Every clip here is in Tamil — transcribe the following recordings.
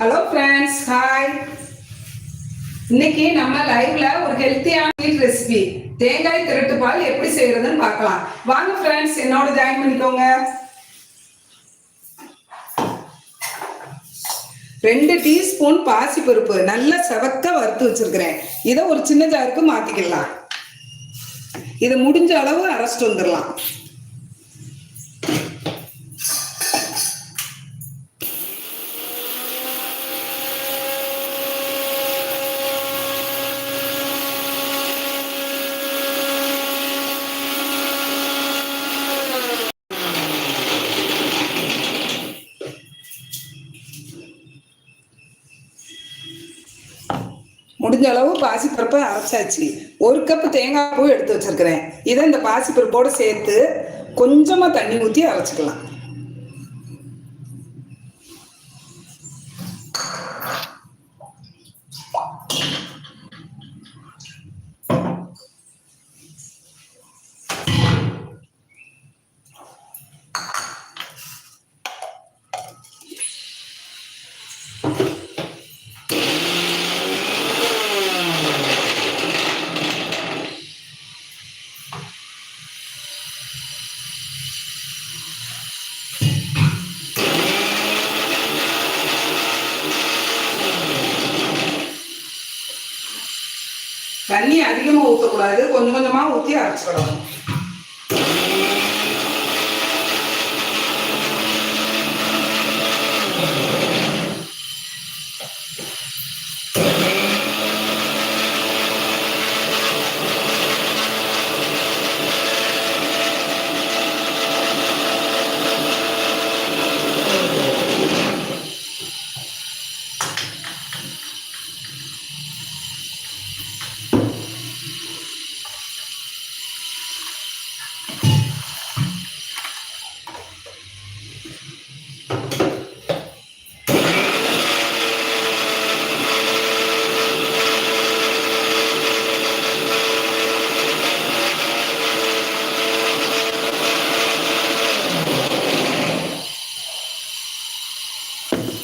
ஹலோ ஃப்ரெண்ட்ஸ் ஹாய் இன்னைக்கு நம்ம லைவ்ல ஒரு ஹெல்த்தியான ரெசிபி தேங்காய் திரட்டு பால் எப்படி செய்யறதுன்னு பார்க்கலாம். வாங்க ஃப்ரெண்ட்ஸ் என்னோட ஜாயின் பண்ணிக்கோங்க. ரெண்டு டீஸ்பூன் பாசிப்பருப்பு. நல்லா செவக்க வறுத்து வச்சிருக்கிறேன். இதை ஒரு சின்ன ஜாருக்கு மாத்திக்கலாம். இதை முடிஞ்ச அளவு அரைச்சிட்டு வந்துடலாம். முடிஞ்ச அளவு பாசிப்பருப்பை அரைச்சாச்சு. ஒரு கப் தேங்காய் பூ எடுத்து வச்சிருக்கிறேன். இதை இந்த பாசிப்பருப்போடு சேர்த்து கொஞ்சமாக தண்ணி ஊற்றி அரைச்சிக்கலாம் தண்ணி அதிகமாக ஊற்றக்கூடாது கொஞ்சம் கொஞ்சமாக ஊற்றி அரைச்சிடணும்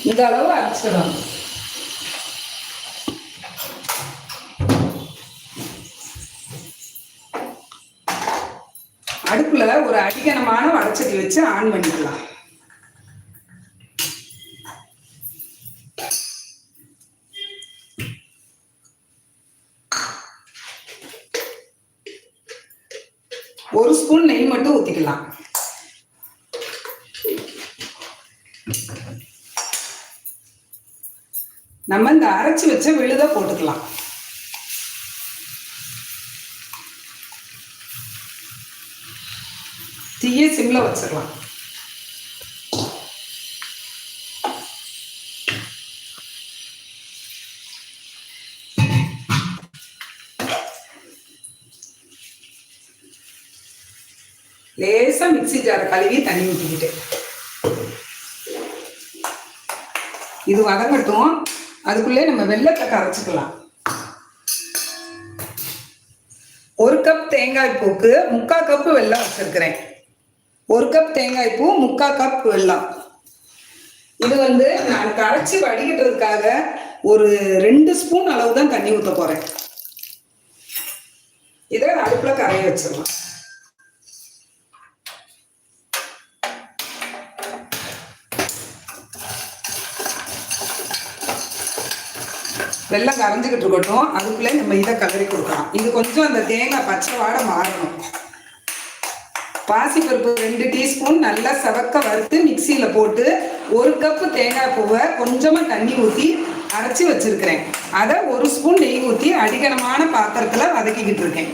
இந்த அளவு அரைச்சிடணும் அடுப்புல ஒரு அடிக்கனமான வடச்சட்டி வச்சு ஆன் பண்ணிக்கலாம் ஒரு ஸ்பூன் நெய் மட்டும் ஊத்திக்கலாம். நம்ம இந்த அரைச்சு வச்ச விழுத போட்டுக்கலாம். தீய சிம்ல வச்சிடலாம். லேசா ஜாரை கழுவி தண்ணி ஊற்றிக்கிட்டு இது வதங்கட்டும். அதுக்குள்ளே நம்ம வெள்ளத்தை கரைச்சிக்கலாம் ஒரு கப் தேங்காய் பூக்கு முக்கால் கப்பு வெள்ளம் வச்சிருக்கிறேன். ஒரு கப் தேங்காய் பூ முக்கால் கப் வெல்லம். இது வந்து நான் கரைச்சி வடிகட்டுறதுக்காக ஒரு ரெண்டு ஸ்பூன் அளவு தான் தண்ணி ஊற்ற போறேன். இதை அடுப்பில் கரைய வச்சிடலாம். வெள்ளம் கரைஞ்சிக்கிட்டு இருக்கட்டும். அதுக்குள்ளே நம்ம இதை கலரி கொடுக்கலாம். இது கொஞ்சம் அந்த தேங்காய் பச்சை வாடை மாறணும். பாசிப்பருப்பு ரெண்டு டீஸ்பூன் நல்லா செவக்க வறுத்து மிக்சியில் போட்டு ஒரு கப்பு தேங்காய் பூவை கொஞ்சமாக தண்ணி ஊற்றி அரைச்சி வச்சுருக்கிறேன். அதை ஒரு ஸ்பூன் நெய் ஊற்றி அடிக்கனமான பாத்திரத்தில் வதக்கிக்கிட்டு இருக்கேன்.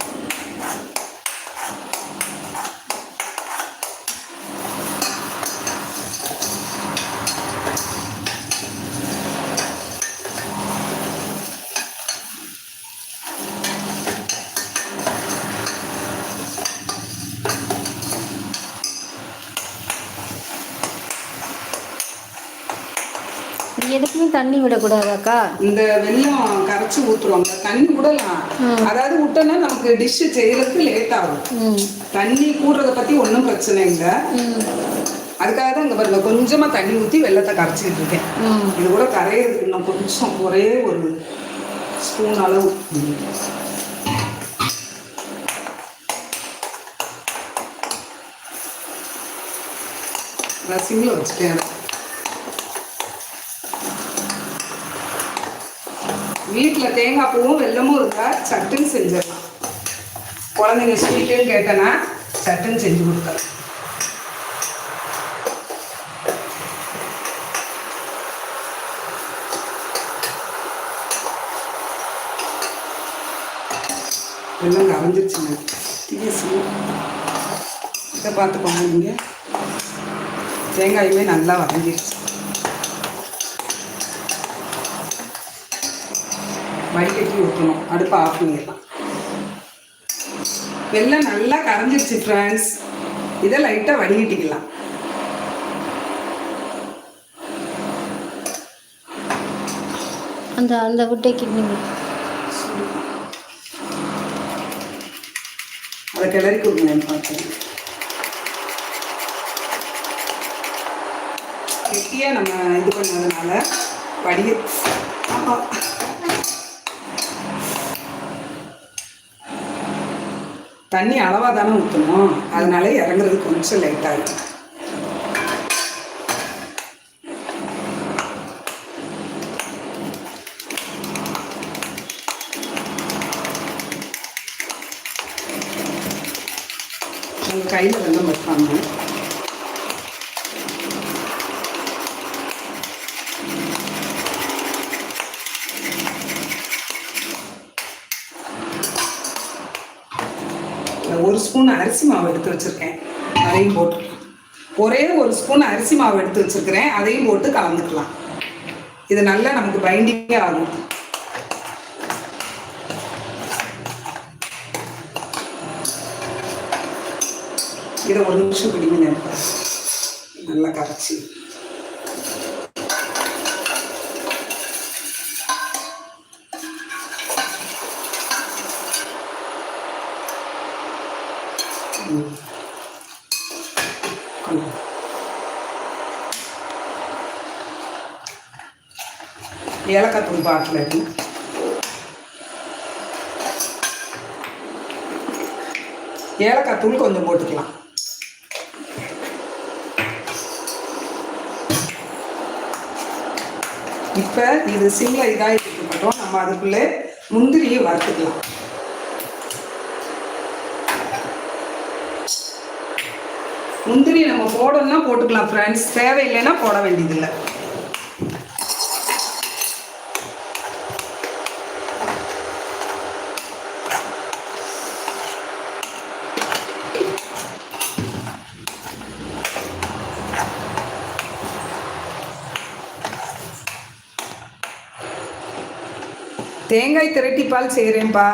எதுக்குமே தண்ணி விடக்கூடாதாக்கா இந்த வெல்லம் கரைச்சி ஊற்றுறோம் தண்ணி விடலாம். அதாவது விட்டோன்னா நமக்கு டிஷ்ஷு செய்யறதுக்கு லேட் ஆகும். தண்ணி கூடுறத பத்தி ஒன்றும் பிரச்சனை இல்லை. அதுக்காக தான் இங்கே பாருங்க கொஞ்சமாக தண்ணி ஊற்றி வெள்ளத்தை கரைச்சிக்கிட்டு இருக்கேன். இது கூட கரையிறதுக்கு இன்னும் கொஞ்சம் ஒரே ஒரு ஸ்பூன் அளவு. நான் சிம்மில் வச்சுட்டேன். வீட்டில் தேங்காய் பூவும் வெள்ளமும் இருந்தால் சட்டுன்னு செஞ்சிடலாம். குழந்தைங்க ஸ்வீட்டுன்னு கேட்டேன்னா சட்டுன்னு செஞ்சு கொடுக்கலாம். வெள்ளம் கரைஞ்சிருச்சுங்க. தீசி இதை பார்த்துக்கோங்க நீங்கள் தேங்காயுமே நல்லா வரைஞ்சிருச்சு வடிகட்டி ஊற்றணும் அடுப்பை ஆஃப் பண்ணிடலாம். வெள்ளம் நல்லா கரைஞ்சிருச்சு ஃப்ரெண்ட்ஸ் இதை லைட்டாக வடிகட்டிக்கலாம். அந்த அந்த குட்டை கிட்னி அதை கிளறி கொடுங்க பார்த்தேன் கெட்டியாக நம்ம இது பண்ணதுனால வடிக தண்ணி அளவாக தானே ஊற்றணும் அதனால இறங்குறது கொஞ்சம் லேட் இருக்கும் உங்கள் கையில் வெள்ளம் வைப்பாங்க இதுல ஒரு ஸ்பூன் அரிசி மாவு எடுத்து வச்சிருக்கேன். அதையும் போட்டு. ஒரே ஒரு ஸ்பூன் அரிசி மாவு எடுத்து வச்சிருக்கிறேன். அதையும் போட்டு கலந்துக்கலாம். இது நல்லா நமக்கு பைண்டிங்கே ஆகும். இதை ஒரு நிமிஷம் பிடிங்க. நல்லா கரைச்சி. ஏலக்காய் தூள் பாட்டில் ஏலக்காய் தூள் கொஞ்சம் போட்டுக்கலாம். இப்போ இது சிம்ல இதாகிட்டு இருக்கட்டும் நம்ம அதுக்குள்ளே முந்திரியை வறுத்துக்கலாம். முந்திரி நம்ம போடணும்னா போட்டுக்கலாம் ஃப்ரெண்ட்ஸ் தேவையில்லைன்னா போட வேண்டியதில்லை. தேங்காய் திரட்டிப்பால் செய்கிறேன்ப்பா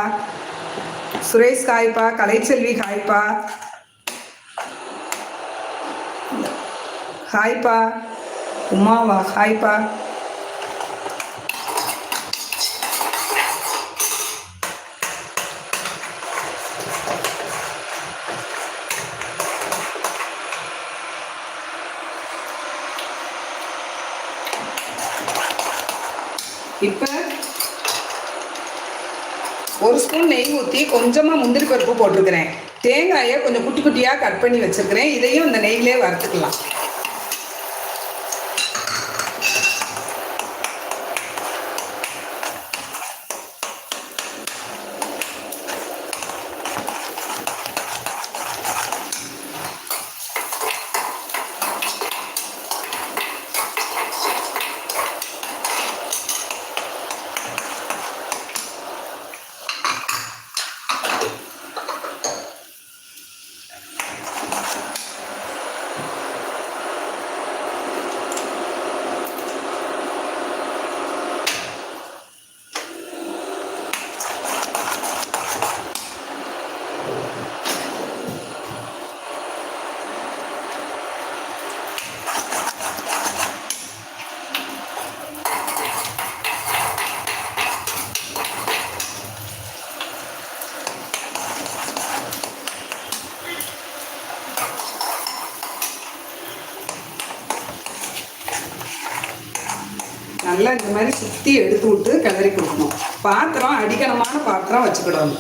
சுரேஷ் காய்ப்பா கலைச்செல்வி காய்ப்பா ஹாய்ப்பா. உமாவா ஹாய்ப்பா. இப்போ ஒரு ஸ்பூன் நெய் ஊற்றி கொஞ்சமாக முந்திரி பருப்பு போட்டிருக்கிறேன். தேங்காயை கொஞ்சம் குட்டி குட்டியாக கட் பண்ணி வச்சுருக்கிறேன். இதையும் இந்த நெய்யிலே வறுத்துக்கலாம். நல்லா இந்த மாதிரி சுற்றி எடுத்து விட்டு கிளறி கொடுக்கணும். பாத்திரம் அடிக்கணமான பாத்திரம் வச்சுக்கிடணும்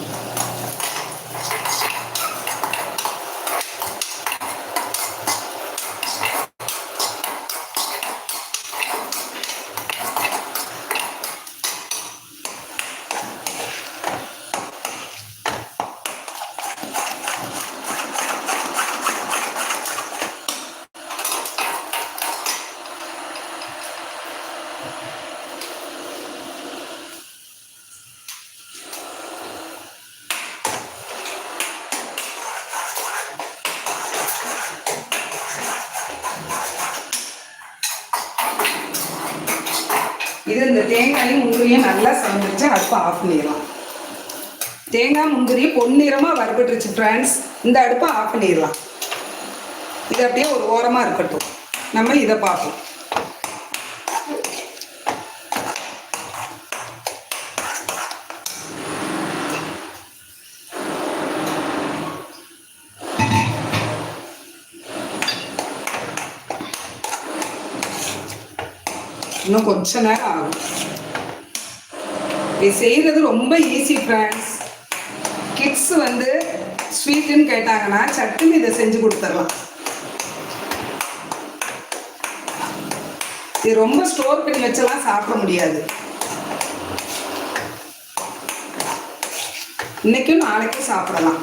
இது இந்த தேங்காயும் முந்திரியும் நல்லா சமைச்சு அடுப்பை ஆஃப் பண்ணிடலாம். தேங்காய் முந்திரி பொன்னிறமாக வறுபட்டுருச்சு ஃப்ரெண்ட்ஸ் இந்த அடுப்பை ஆஃப் பண்ணிடலாம். இது அப்படியே ஒரு ஓரமாக இருக்கட்டும். நம்ம இதை பார்ப்போம். இன்னும் கொஞ்ச நேரம் ஆகும். இது செய்கிறது ரொம்ப ஈஸி ஃப்ரெண்ட்ஸ் கிட்ஸ் வந்து ஸ்வீட்டுன்னு கேட்டாங்கன்னா சட்டுன்னு இதை செஞ்சு கொடுத்துடலாம். இது ரொம்ப ஸ்டோர் பண்ணி வச்செல்லாம் சாப்பிட முடியாது. இன்னைக்கும் நாளைக்கும் சாப்பிடலாம்.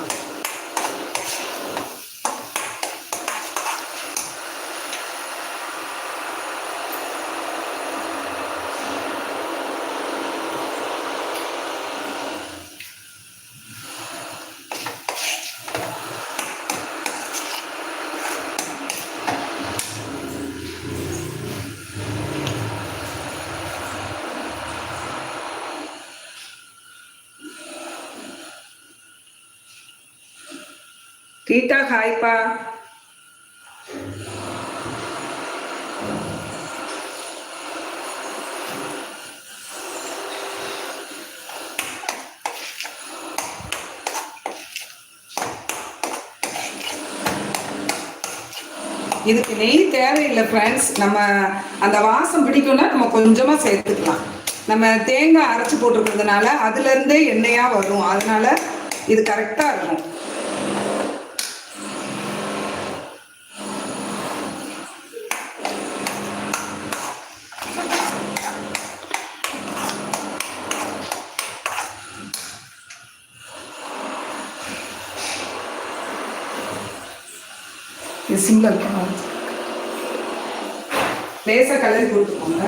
கீதா ஹாய்ப்பா இதுக்கு நெய் தேவையில்லை ஃப்ரெண்ட்ஸ் நம்ம அந்த வாசம் பிடிக்கும்னா நம்ம கொஞ்சமாக சேர்த்துக்கலாம். நம்ம தேங்காய் அரைச்சி போட்டிருக்கிறதுனால அதுலேருந்தே எண்ணெயாக வரும். அதனால இது கரெக்டாக இருக்கும். இது சிம்பிள் லேசாக கலரி கொடுத்துக்கோங்க.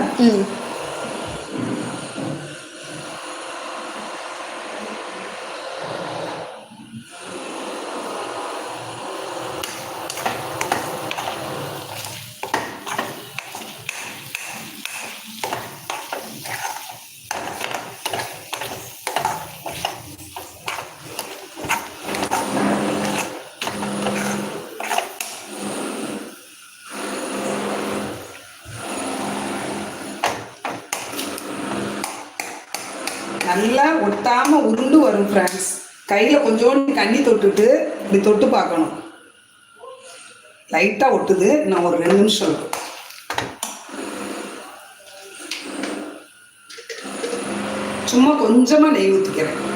ம் உருண்டு வரும் ஃப்ரெண்ட்ஸ் கையில் கொஞ்சோண்டு தண்ணி தொட்டுட்டு இப்படி தொட்டு பார்க்கணும். லைட்டாக ஒட்டுது. நான் ஒரு ரெண்டு நிமிஷம் இருக்கும் சும்மா கொஞ்சமாக நெய் ஊற்றிக்கிறேன்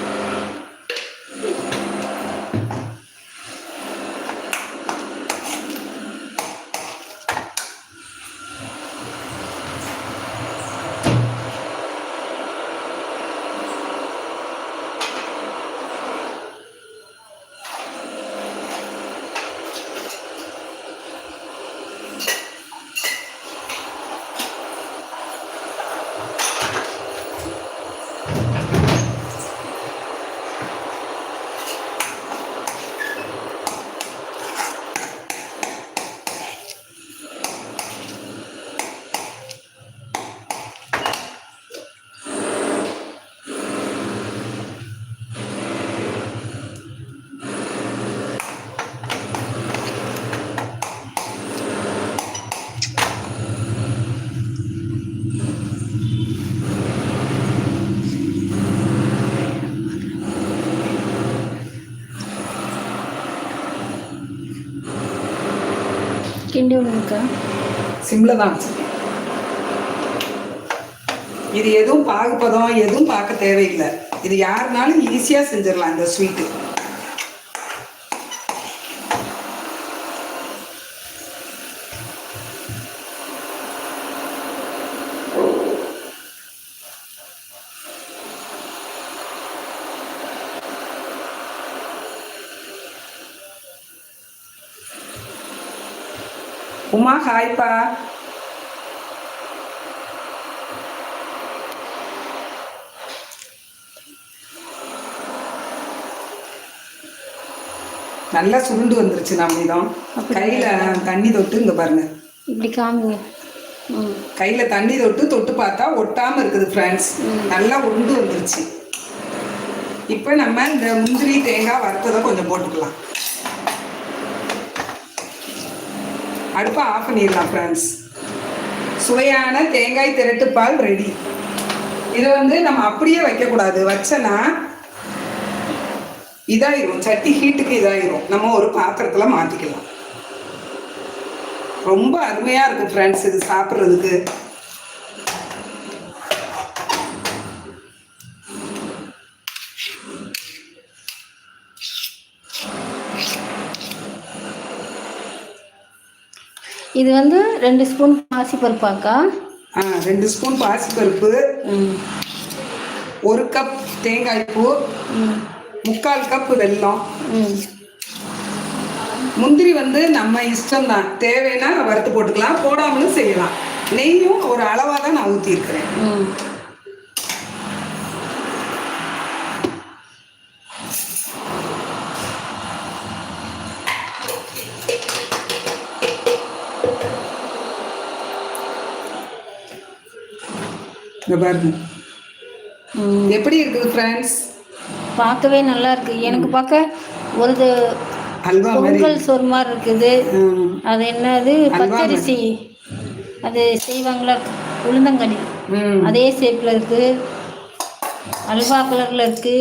கிண்டி விடுங்கக்கா சிம்ல தான். இது எதுவும் பாகுபதம் எதுவும் பார்க்க தேவையில்லை. இது யாருனாலும் ஈஸியாக செஞ்சிடலாம் இந்த ஸ்வீட்டு உமா ஹாய்ப்பா நல்லா சுருண்டு வந்துருச்சு நம்மிடம் கையில தண்ணி தொட்டு இங்க பாருங்க. இப்படி காமிங்க. கையில தண்ணி தொட்டு தொட்டு பார்த்தா ஒட்டாம இருக்குது ஃப்ரெண்ட்ஸ் நல்லா உருண்டு வந்துருச்சு. இப்போ நம்ம இந்த முந்திரி தேங்காய் வறுத்ததை கொஞ்சம் போட்டுக்கலாம். அடுப்பை ஆஃப் பண்ணிடலாம் ஃப்ரெண்ட்ஸ் சுவையான தேங்காய் திரட்டுப்பால் ரெடி இதை வந்து நம்ம அப்படியே வைக்கக்கூடாது. வச்சனா இதாயிரும். சட்டி ஹீட்டுக்கு இதாயிரும். நம்ம ஒரு பாத்திரத்தில் மாற்றிக்கலாம் ரொம்ப அருமையாக இருக்கும் ஃப்ரெண்ட்ஸ் இது சாப்பிட்றதுக்கு. இது வந்து ரெண்டு ஸ்பூன் பாசிப்பருப்பாக்கா. ஆ ரெண்டு ஸ்பூன் பாசிப்பருப்பு. ஒரு கப் தேங்காய் பூ. முக்கால் கப் வெல்லம். முந்திரி வந்து நம்ம இஷ்டம்தான். தேவைன்னா வறுத்து போட்டுக்கலாம் போடாமலும் செய்யலாம். நெய்யும் ஒரு அளவாக தான் நான் ஊற்றிருக்கிறேன் இங்க பாருங்க. எப்படி இருக்குது ஃப்ரெண்ட்ஸ் பார்க்கவே நல்லா இருக்கு. எனக்கு பார்க்க ஒரு பொங்கல் சோறு மாதிரி இருக்குது. அது என்னது? பச்சரிசி. அது செய்வாங்களா? உளுந்தங்களி. அதே ஷேப்பில் இருக்கு. அல்வா கலரில் இருக்கு.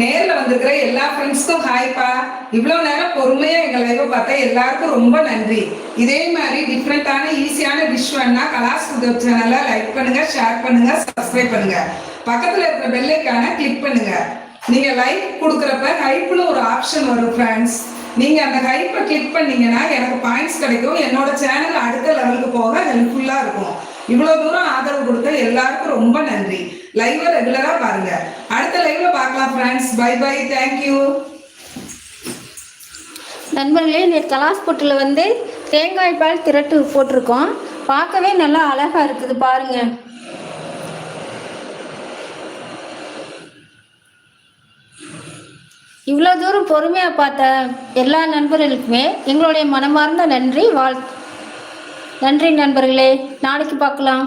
நேர்ல வந்திருக்கிற எல்லா ஃப்ரெண்ட்ஸ்க்கும் ஹாய்ப்பா இவ்வளவு நேரம் பொறுமையா எங்க லைவ் பார்த்தா எல்லாருக்கும் ரொம்ப நன்றி. இதே மாதிரி டிஃப்ரெண்டான ஈஸியான டிஷ் வேணா கலாஸ் உதவ் சேனலை லைக் பண்ணுங்க ஷேர் பண்ணுங்க சப்ஸ்கிரைப் பண்ணுங்க. பக்கத்துல இருக்கிற பெல்லைக்கான கிளிக் பண்ணுங்க. நீங்க லைக் கொடுக்குறப்ப ஹைப்னு ஒரு ஆப்ஷன் வரும் ஃப்ரெண்ட்ஸ் நீங்க அந்த ஹைப்பை கிளிக் பண்ணீங்கன்னா எனக்கு பாயிண்ட்ஸ் கிடைக்கும். என்னோட சேனல் அடுத்த லெவலுக்கு போக ஹெல்ப்ஃபுல்லா இருக்கும். இவ்வளவு தூரம் ஆதரவு கொடுத்த எல்லாருக்கும் ரொம்ப நன்றி. லைவ் ரெகுலரா பாருங்க. அடுத்த லைவ்ல பார்க்கலாம் ஃப்ரெண்ட்ஸ் பை பை தேங்க்யூ நண்பர்களே இந்த கலாஸ் பொட்டில் வந்து தேங்காய் பால் திரட்டு போட்டிருக்கோம். பார்க்கவே நல்லா அழகாக இருக்குது பாருங்க. இவ்வளோ தூரம் பொறுமையாக பார்த்த எல்லா நண்பர்களுக்குமே எங்களுடைய மனமார்ந்த நன்றி வாழ் நன்றி நண்பர்களே. நாளைக்கு பார்க்கலாம்.